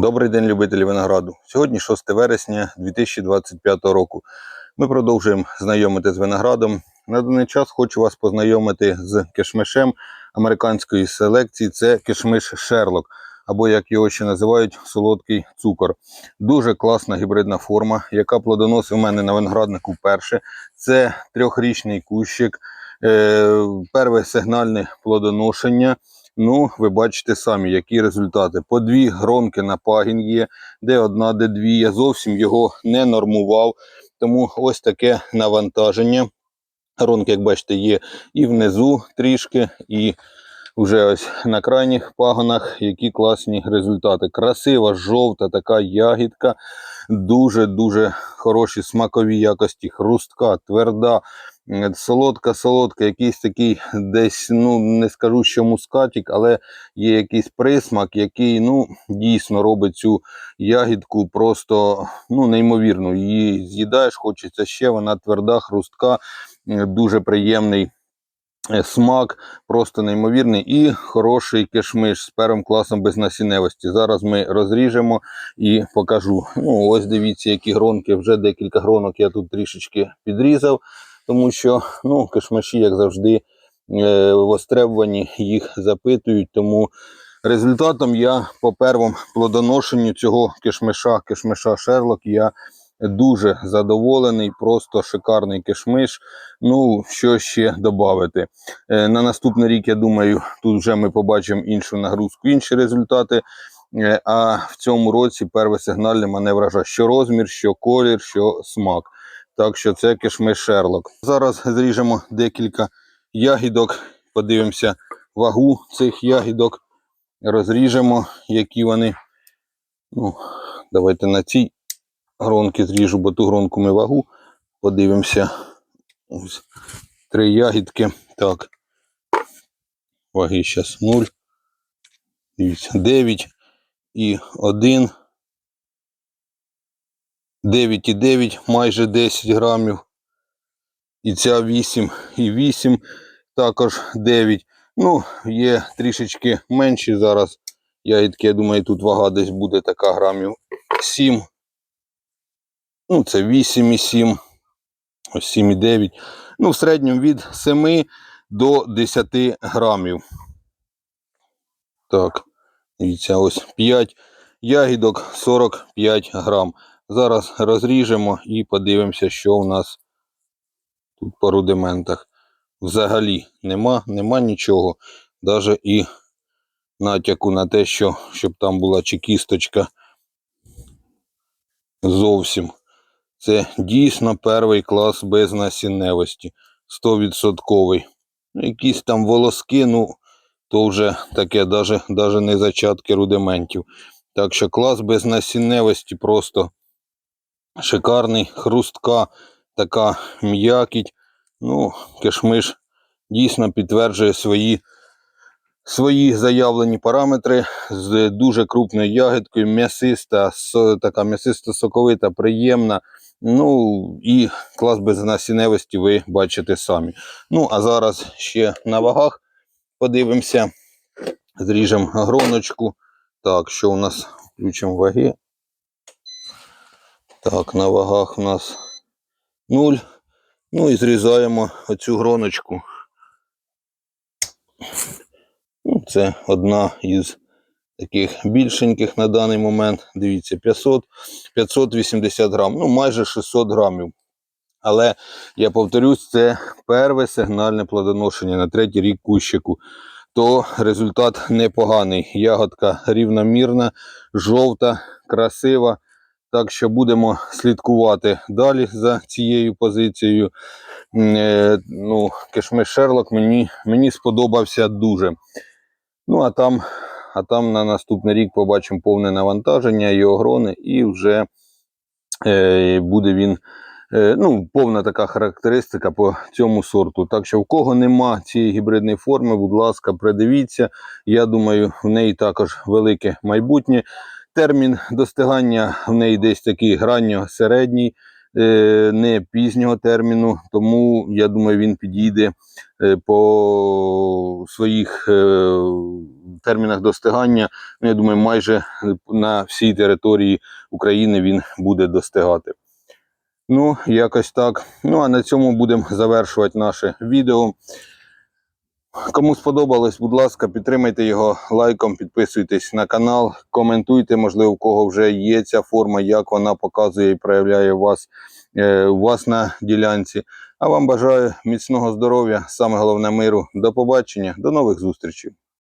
Добрий день, любителі винограду. Сьогодні 6 вересня 2025 року. Ми продовжуємо знайомити з виноградом. На даний час хочу вас познайомити з кишмишем американської селекції. Це кишмиш Шерлок, або як його ще називають, солодкий цукор. Дуже класна гібридна форма, яка плодоносить у мене на винограднику вперше. Це трьохрічний кущик, е, перве сигнальне плодоношення. Ну, ви бачите самі, які результати. По дві громки на пагін є, де одна, де дві. Я зовсім його не нормував. Тому ось таке навантаження. Гронки, як бачите, є і внизу трішки, і вже ось на крайніх пагонах, які класні результати. Красива, жовта така ягідка, дуже-дуже хороші смакові якості, хрустка, тверда. Солодка, солодка, якийсь такий десь, ну не скажу, що мускатик, але є якийсь присмак, який ну, дійсно робить цю ягідку просто ну, неймовірно. Її з'їдаєш, хочеться ще, вона тверда, хрустка, дуже приємний смак, просто неймовірний. І хороший кишмиш з первим класом безнасінневості. Зараз ми розріжемо і покажу. Ну, ось дивіться, які гронки. Вже декілька гронок я тут трішечки підрізав тому що ну, кишмаші, як завжди, е, востребувані їх запитують. Тому результатом я по первому плодоношенню цього кишмиша, кишмиша Шерлок, я дуже задоволений, просто шикарний кишмиш. Ну, що ще додати. На наступний рік, я думаю, тут вже ми побачимо іншу нагрузку, інші результати. Е, А в цьому році перше сигнальне мене вражає, що розмір, що колір, що смак. Так що це кишмиш Шерлок. Зараз зріжемо декілька ягідок, подивимося вагу цих ягідок, розріжемо, які вони. Ну, Давайте на цій гронки зріжу, бо ту гронку ми вагу. Подивимося. Ось три ягідки. Так. Ваги зараз 0. Дивіться, 9 і 1. 9,9, майже 10 грамів. І ця 8 і 8, також 9. Ну, є трішечки менші зараз. Ягідки, я думаю, тут вага десь буде така грамів 7. Ну, це 8,7. 7,9. Ну, в середньому від 7 до 10 грамів. Так, дивіться, ось 5 ягідок 45 грам. Зараз розріжемо і подивимося, що у нас тут по рудиментах. Взагалі нема, нема нічого. Навіть і натяку на те, що щоб там була чи кісточка. Зовсім. Це дійсно перший клас без насінневості. 100%. Ну, Якісь там волоски, ну, то вже таке, навіть, не зачатки рудиментів. Так що клас без насінневості просто шикарний, хрустка, така м'якіть. Ну, кишмиш дійсно підтверджує свої свої заявлені параметри з дуже крупною ягідкою, м'ясиста, така м'ясиста соковита, приємна. Ну і клас безнасінневості ви бачите самі. Ну, а зараз ще на вагах подивимося. Зріжемо гроночку. Так, що у нас? Включимо ваги. Так, на вагах у нас 0. Ну і зрізаємо оцю гроночку. Це одна із таких більшеньких на даний момент. Дивіться, 500, 580 грам, ну майже 600 грамів. Але я повторюсь, це перше сигнальне плодоношення на третій рік кущику. То результат непоганий. Ягодка рівномірна, жовта, красива. Так що будемо слідкувати далі за цією позицією. Е, Ну, кишмиш Шерлок мені, мені сподобався дуже. Ну, а там, а там на наступний рік побачимо повне навантаження і огрони, і вже е, буде він. е, Ну, повна така характеристика по цьому сорту. Так що, в кого нема цієї гібридної форми, будь ласка, придивіться. Я думаю, в неї також велике майбутнє. Термін достигання в неї десь такий гранньо середній, не пізнього терміну, тому я думаю, він підійде е, по своїх е, термінах достигання. Ну, я думаю, майже на всій території України він буде достигати. Ну, якось так. Ну, а на цьому будемо завершувати наше відео. Кому сподобалось, будь ласка, підтримайте його лайком, підписуйтесь на канал, коментуйте, можливо, у кого вже є ця форма, як вона показує і проявляє вас, е, вас на ділянці. А вам бажаю міцного здоров'я, саме головне миру. До побачення, до нових зустрічей.